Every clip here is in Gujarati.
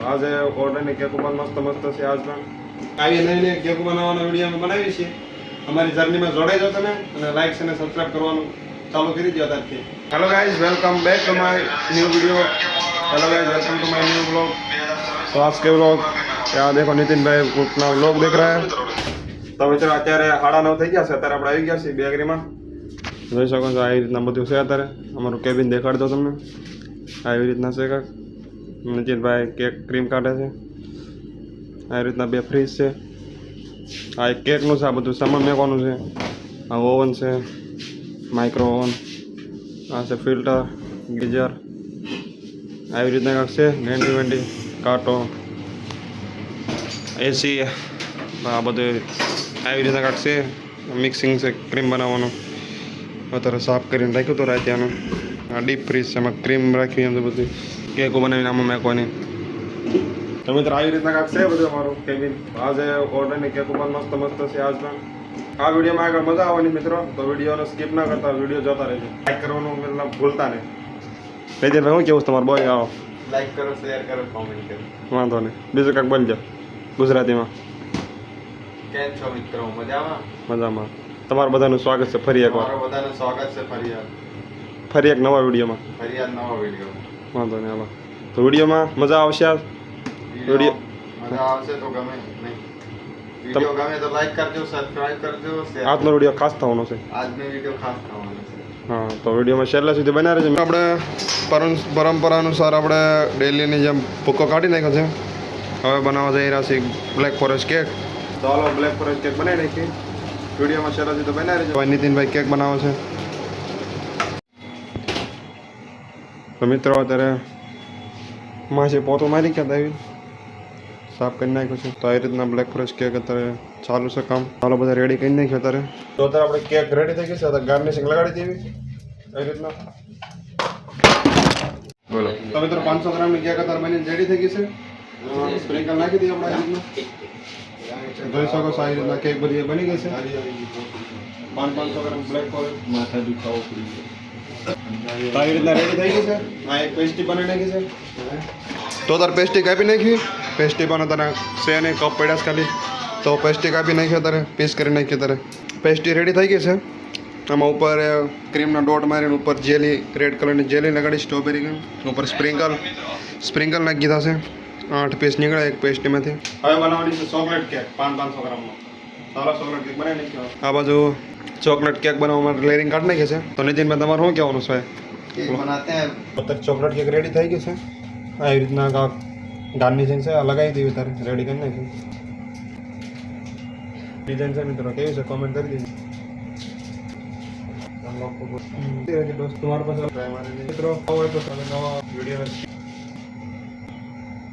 આજે ઓર્ડરની કેક ઉપર મસ્ત મસ્ત છે આજ પણ આવી નવી નવી કેક બનાવવાનો વીડિયો અમે બનાવી છીએ. અમારી જર્નીમાં જોડાઈ જાઓ તમે અને લાઈક અને સબસ્ક્રાઇબ કરવાનું ચાલુ કરી દો અત્યારથી. Hello guys welcome back to my new video hello guys welcome to my new vlog तो आज के ब्लॉग यहाँ देखो नितिन भाई अपना ब्लॉग देख તો મિત્રો અત્યારે સાડા નવ થઈ ગયા છે. અત્યારે આપણે આવી ગયા છીએ બેકરીમાં. જોઈ શકો છો આવી રીતના બધું છે અત્યારે. અમારું કેબિન દેખાડ દો તમને આવી રીતના છે કાંઈક. નીતિનભાઈ કેક ક્રીમ કાઢે છે. આવી રીતના બે ફ્રીજ છે. આ એક કેકનું છે, આ બધું સામાન મેકવાનું છે. આ ઓવન છે માઇક્રો ઓવન આ છે ફિલ્ટર ગીઝર. આવી રીતના કાંક છે વેન્ડી વેન્ડી કાંટો એસી આ બધું આવી રીતના કાંક છે. મિક્સિંગ છે ક્રીમ બનાવવાનું. અત્યારે સાફ કરીને રાખ્યું હતું રાત્યાનું આ ડીપ ફ્રીજ છે, એમાં ક્રીમ રાખી એમ બધું. કેકો બનાવીને આમાં મેકવાની તો મિત્રો આવી રીતના કાંક છે બધું અમારું? કેબિન આજે ઓર્ડરની કેક પણ મસ્ત મસ્ત છે આજ પણ. આ વિડીયોમાં આગળ મજા આવવાની મિત્રો તો વિડીયોને સ્કીપ ના કરતા વીડિયો જોતા રહેજો. લાઈક કરવાનું મતલબ ભૂલતા નહીં. ભાઈ હું કેવું છે તમારું? બોય આવો. લાઈક કરો શેર કરો કોમેન્ટ કરો. વાંધો નહીં. બીજું કાંઈક બોલજો. ગુજરાતીમાં. કેમ છો મિત્રો? મજામાં? મજામાં. તમારું બધાનું સ્વાગત છે ફરી એકવાર. વાર બધાનું સ્વાગત છે ફરી એક ફરી એક નવા વિડીયોમાં. ફરિયાદ નવા વીડિયો વાંધો નહીં હાલો. તો વિડીયોમાં મજા આવશે આ? વીડિયો મજા આવશે તો ગમે વીડિયો ગમે તો લાઈક કરજો સબસ્ક્રાઇબ કરજો આજનો વીડિયો ખાસ થવાનો છે. આજનો વીડિયો ખાસ થવાનો છે. હા તો વિડીયોમાં છેલ્લા સુધી બન્યા રહેજો. આપણે પરં પરંપરા અનુસાર આપણે ડેલીની જેમ ભૂકો કાઢી નાખ્યો છે. હવે બનાવવા જઈ રહ્યા છીએ બ્લેક ફોરેસ્ટ કેક તો હાલો બ્લેક ફોરેસ્ટ કેક બનાવી નાખીએ. વિડીયોમાં છેલ્લા સુધી બન્યા રહેજો. ભાઈ નીતિનભાઈ કેક બનાવે છે. તો મિત્રો અત્યારે માસે પોતું મારી ગયા આવી સાફ કરી નાખ્યું છે. તો આવી રીતના બ્લેક ફોરેસ્ટ કેક અત્યારે ચાલુ છે કામ. ચાલો બધા રેડી કરી નાખ્યો અત્યારે. તો અત્યારે આપણે કેક રેડી થઈ ગઈ છે. અત્યારે ગાર્નિશિંગ લગાડી દેવી. આવી રીતના. બોલો. તો મિત્રો પાંચસો ગ્રામની કેક અત્યારે બની રેડી થઈ ગઈ છે. સ્પ્રિંકલ નાખી દઈએ આપણે રીતના. જોઈ શકો આવી રીતના કેક બધી બની ગઈ છે. પાંચ પાંચસો ગ્રામ બ્લેક ફોરેસ્ટ માથા દુખાવો પડી તો આવી રીતના રેડી થઈ ગઈ છે? આ એક પેસ્ટી બની નાખી છે. તો તાર પેસ્ટી કાપી નાખી. પેસ્ટી પણ તને છે ને કપ પડ્યા ખાલી. તો પેસ્ટી કાપી નાખ્યો તારે પીસ કરી નાખ્યો તારે. પેસ્ટી રેડી થઈ ગઈ છે. આમાં ઉપર ક્રીમના ડોટ મારીને ઉપર જેલી રેડ કલરની જેલી લગાડી સ્ટ્રોબેરી ઉપર સ્પ્રિંકલ સ્પ્રિંકલ નાખી દીધા છે. આઠ પીસ નીકળ્યા એક પેસ્ટીમાંથી હવે બનાવવાની છે ચોકલેટ કેક પાંચ પાંચસો ગ્રામનો. સારા ચોકલેટ કેક બનાવી નાખ્યો. આ બાજુ ચોકલેટ કેક બનાવવા માટે લેરિંગ કાઢ નાખે છે. તો નીતિનભાઈ તમારે શું કહેવાનું છે? ચોકલેટ કેક રેડી થઈ ગઈ છે. આવી રીતના કાંક ગાર્નિશિંગ છે આ લગાવી દેવી તારે રેડી કરી નાખી ડિઝાઇન છે મિત્રો કેવી છે? કોમેન્ટ કરી દેજો. દોસ્ત તમારા પાસે મિત્રો નવો હોય તો તમે નવા વીડિયો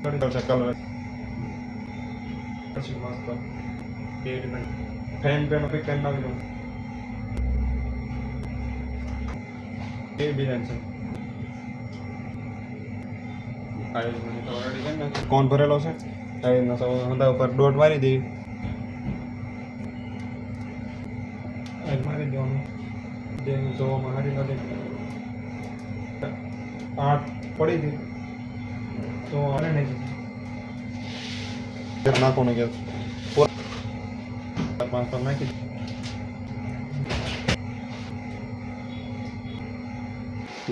કલર પછી મસ્ત. ફેન પેન કરી નાખજો. કોણ ભરેલો છે? હંધા ઉપર દોટ મારી આજ મારી દેવાનું. જે જોવામાં હારી લાગે આઠ પડી હતી તો આને નહીં નાખો ને કે. પાંચ તો નાખી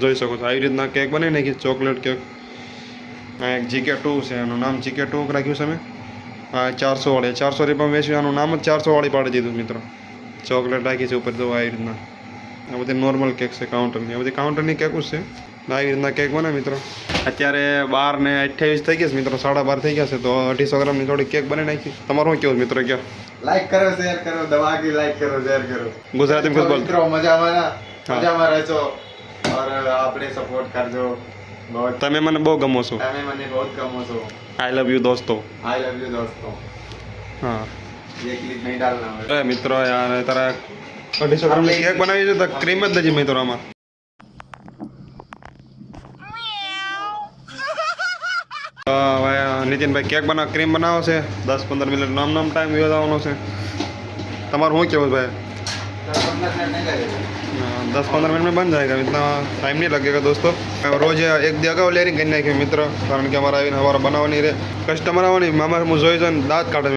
જોઈ શકો છો. આવી રીતના કેક બનાવી નાખી. ચોકલેટ કેક આ એક જીકે ટુ છે. એનું નામ જીકે ટુ રાખ્યું છે મેં. આ ચારસો વાળી. ચારસો રૂપિયામાં વેચ્યું. આનું નામ જ ચારસો વાળી પાડી દીધું મિત્રો. ચોકલેટ રાખી છે ઉપર તો આવી રીતના. આ બધી નોર્મલ કેક છે કાઉન્ટરની આ બધી કાઉન્ટરની કેક જ છે. આવી રીતના કેક બને મિત્રો. અત્યારે બાર ને અઠ્યાવીસ થઈ ગયા છે મિત્રો. સાડા બાર થઈ ગયા છે. તો અઢીસો ગ્રામની થોડી કેક બની નાખી. તમારું શું કેવું મિત્રો કે લાઈક કરો શેર કરો. દવા લાઈક કરો શેર કરો. બોલ મિત્રો મજામાં મજામાં રહેજો ઓર આપણે સપોર્ટ કરજો તમે મને બહુ ગમો છો તમે મને બહુ જ ગમો છો આઈ લવ યુ દોસ્તો આઈ લવ યુ દોસ્તો હા મિત્રો યાર તારા કેક બનાવી છે તો ક્રીમ જ નથી મિત્રો આમાં હવે નીતિનભાઈ કેક બનાવ ક્રીમ બનાવો છે દસ પંદર મિનિટ નામ નામ ટાઈમ યોજાવાનો છે તમારું શું કેવું ભાઈ दस पंद्रह मिनट में बन जाएगा इतना टाइम नहीं लगेगा दोस्तों रोज एक દી અગાઉ લેરિંગ કરી નાખ્યું મિત્ર કારણ કે અમારા આવીને અમારા બનાવવા નહીં રહે કસ્ટમર આવવાની મામા હું જોઈ જોઈને દાંત કાઢે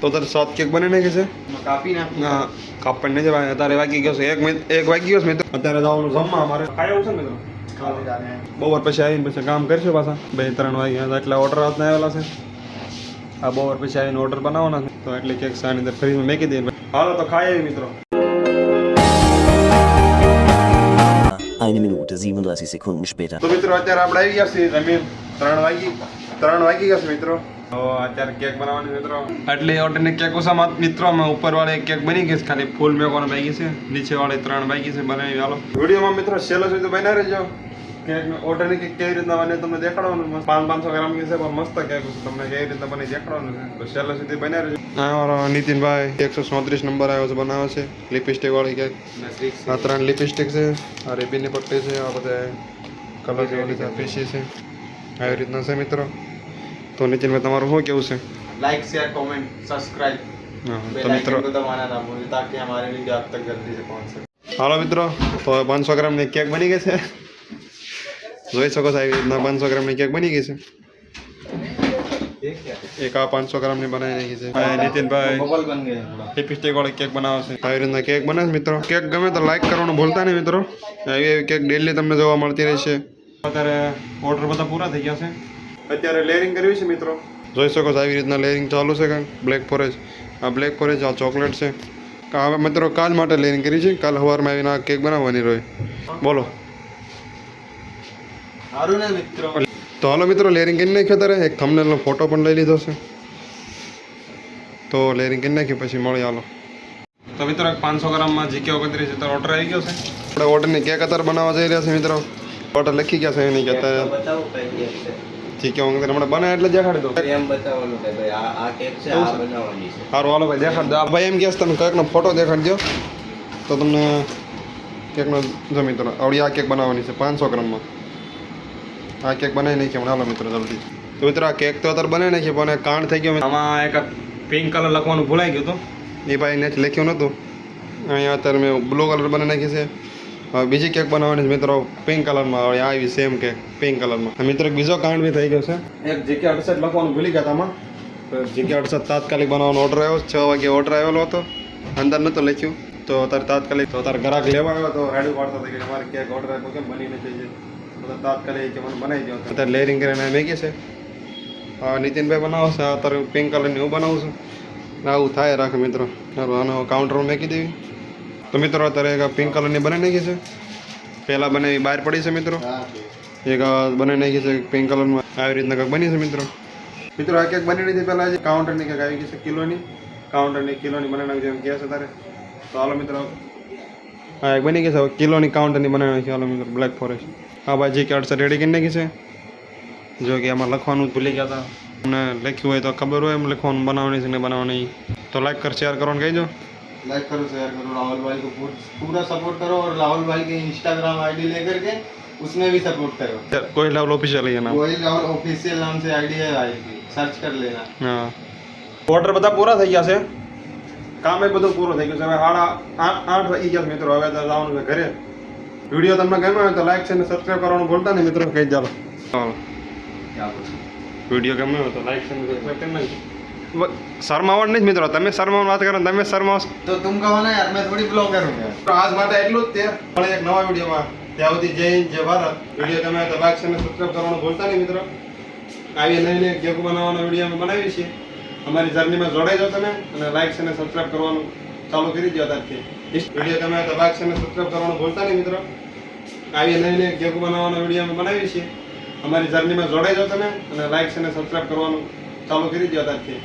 તો તારે સાત કેક બની નાખી છે કાપી નાખ ના કાપડ નહીં જવાય અત્યારે વાગી ગયો છે એક મિનિટ એક વાગી ગયો છે મિત્ર અત્યારે જવાનું જમવા અમારે ખાઈ આવું છે ને મિત્રો બપોર પછી આવીને પછી કામ કરશું પાછા બે ત્રણ વાગ્યા એટલે ઓર્ડર હાથના આવેલા છે આ બપોર પછી આવીને ઓર્ડર બનાવવાના છે તો એટલે કેક સાની અંદર ફ્રીજમાં મેકી દઈએ. હાલો તો ખાઈએ આવી મિત્રો. Eine Minute 37 Sekunden später. તો મિત્રો અત્યારે આપણે આવી ગયા છીએ જમીન. ત્રણ વાગી ત્રણ વાગી ગયા છે મિત્રો. અત્યારે કેક બનાવવાની મિત્રો. એટલે ઓર્ડરની કેક ઓછામાં મિત્રો અમે ઉપર વાળી કેક બની ગઈ છે ખાલી ફૂલ મેકવાનું બાકી છે. નીચે વાળી ત્રણ બાકી છે બનાવી હાલો. વિડીયોમાં મિત્રો છેલ્લો સુધી બનાવી રહેજો. કેક ઓર્ડરની કેક કેવી રીતના બને તમને દેખાડવાનું મસ્ત પાંચ પાંચસો ગ્રામ છે પણ મસ્ત કેક છે તમને કેવી રીતના બની દેખાડવાનું છે તો છેલ્લે સુધી બના રહેજો આ અમારો નીતિનભાઈ એકસો ચોત્રીસ નંબર આવ્યો છે બનાવે છે લિપસ્ટિક વાળી કેક આ ત્રણ લિપસ્ટિક છે આ રેબીની પટ્ટી છે આ બધા કલર જેવી છે પીસી છે આવી રીતના છે મિત્રો તો નીતિનભાઈ તમારું શું કેવું છે लाइक शेयर कमेंट सब्सक्राइब હા, તો बेल મિત્રો आइकन को दबाना ना भूलें ताकि हमारे वीडियो आप तक जल्दी से पहुंच सके હાલો મિત્રો તો પાંચસો ગ્રામની કેક બની ગઈ છે જોઈ શકો છો આવી રીતના પાંચસો ગ્રામની કેક બની ગઈ છે એક આ પાંચસો ગ્રામની બનાવી નાખી છે ભાઈ નીતિનભાઈ લિપસ્ટિક વાળી કેક બનાવશે આવી રીતના કેક બનાવે મિત્રો કેક ગમે તો લાઈક કરવાનું ભૂલતા નહીં મિત્રો આવી એવી કેક ડેલી તમને જોવા મળતી રહેશે અત્યારે ઓર્ડર બધા પૂરા થઈ ગયા છે. અત્યારે લેયરિંગ કરવી છે મિત્રો। જોઈ શકો છો આવી રીતના લેયરિંગ ચાલુ છે કાંક બ્લેક ફોરેસ્ટ આ બ્લેક ફોરેસ્ટ આ ચોકલેટ છે. હવે મિત્રો કાલ માટે લેયરિંગ કરી છે કાલ સવારમાં આવીને આ કેક બનાવવાની રહી. બોલો. તો હાલો મિત્રો લેરિંગ કરી નાખ્યો તારે એક થમનેલનો ફોટો પણ લઈ લીધો છે. તો લેરિંગ કરી નાખ્યું પછી મળી હાલો. તો મિત્રો એક પાંચસો ગ્રામમાં જીકે ઓગણત્રીસ તો ઓર્ડર આવી ગયો છે. આપણે ઓર્ડરની કેક અત્યારે બનાવવા જઈ રહ્યા છે મિત્રો. ઓર્ડર લખી ગયા છે એની કે અત્યારે બતાવો કઈ કેક છે. જીકે ઓગણત્રીસ હમણાં બને એટલે દેખાડી દો. એમ બતાવવાનું કે ભાઈ આ આ કેક છે આ બનાવવાની છે. સારું હાલો ભાઈ દેખાડ દો. આ ભાઈ એમ કહેશે તમે કેકનો ફોટો દેખાડજો તો તમને કેકનો જો મિત્રો આવડી આ કેક બનાવવાની છે પાંચસો ગ્રામમાં. આ કેક બનાવી નાખી હમણાં હાલો મિત્રો જલ્દી. તો મિત્રો આ કેક તો અત્યારે બનાવી નાખી પણ કાંડ થઈ ગયો. આમાં એક પિંક કલર લખવાનું ભૂલાઈ ગયું હતું. એ ભાઈ ને લખ્યું નહોતું અહીંયા અત્યારે મેં બ્લુ કલર બનાવી નાખી છે. હવે બીજી કેક બનાવવાની છે મિત્રો પિંક કલરમાં. આવે આવી સેમ કેક પિંક કલરમાં. મિત્રો બીજો કાંડ બી થઈ ગયો છે. એક જીકે અડસઠ લખવાનું ભૂલી ગયા હતા આમાં. તો જીકે અડસઠ તાત્કાલિક બનાવવાનો ઓર્ડર આવ્યો છ. વાગે ઓર્ડર આવેલો હતો. અંદર નહોતું લખ્યું. તો અત્યારે તાત્કાલિક તો અત્યારે ગ્રાહક લેવા આવ્યો તો રેડી પાડતો થઈ કે અમારે કેક ઓર્ડર આપ્યો કેમ બની નથી તાત્કાલિક કે મને બનાવી દો અત્યારે લેરિંગ કરીને મેગી છે. હા નીતિનભાઈ બનાવો છે. અત્યારે પિંક કલરની હું બનાવું છું. ને આવું થાય રાખે મિત્રો. આનો કાઉન્ટરમાં મેકી દેવી. તો મિત્રો અત્યારે એક પિંક કલરની બનાવી નાખી છે. પહેલાં બનાવી બહાર પડી છે મિત્રો. એક બનાવી નાખી છે પિંક કલરમાં આવી રીતના કંઈક બની છે મિત્રો. મિત્રો આ કેક બની નથી. પહેલાં કાઉન્ટરની કંઈક આવી ગઈ છે કિલોની. કાઉન્ટરની કિલોની બનાવી નાખી જેમ કહે છે તારે. તો હાલો મિત્રો. હા એક બની ગઈ છે હવે કિલોની કાઉન્ટરની બનાવી નાખી હાલો મિત્રો બ્લેક ફોરેસ્ટ હા ભાઈ જે કે અડસઠ રેડી કરી નાખી છે જો કે આમાં લખવાનું જ ભૂલી ગયા હતા અમને લખ્યું હોય તો ખબર હોય એમ લખવાનું બનાવવાની છે ને બનાવવાની તો લાઈક કર શેર કરવાનું કહીજો लाइक करो शेयर करो राहुल भाई को पूर- पूरा सपोर्ट करो और राहुल भाई की इंस्टाग्राम आईडी लेकर के उसमें भी सपोर्ट करो કોઈ લેવલ ઓફિશિયલ અહીંયા वही राहुल ऑफिशियल नाम से आईडी है भाई की सर्च कर लेना હા ઓર્ડર બધા પૂરા થઈ ગયા છે કામ એ બધું પૂરું થઈ ગયું છે. હવે સાડા આઠ વાગી ગયા મિત્રો. હવે જવાનું છે ઘરે. વીડિયો તમને ગમ્યો હોય તો લાઈક છે ને સબસ્ક્રાઈબ કરવાનું ભૂલતા નહીં મિત્રો. કહી ચાલો. વીડિયો ગમ્યો હોય તો લાઈક છે સબસ્ક્રાઈબ કરી નાખજો. શરમાવણ નહીં મિત્રો. તમે શરમાવણ વાત કરો તમે શર્મા તો તું કહો ને યાર મેં થોડી બ્લોગ કરું તો આજ માટે એટલું જ તે. પણ એક નવા વિડીયોમાં. ત્યાં સુધી જય હિન્દ જય ભારત. વીડિયો તમે દબાક છે ને સબસ્ક્રાઈબ કરવાનું ભૂલતા નહીં મિત્રો. આવી નવી નવી કેક બનાવવાનો વીડિયો અમે બનાવીએ છીએ. અમારી જર્નીમાં જોડાઈ જાઓ તમે અને લાઇક અને સબસ્ક્રાઈબ કરવાનું ચાલુ કરી દો ત્યારથી વીડિયો તમે તો લાઈક અને સબસ્ક્રાઈબ કરવાનું ભૂલતા નહીં મિત્રો. આવી નવી નવી કેક બનાવવાનો વીડિયો અમે બનાવીએ છીએ. અમારી જર્નીમાં જોડાઈ જાઓ તમે અને લાઇક અને સબસ્ક્રાઈબ કરવાનું ચાલુ કરી દો ત્યારથી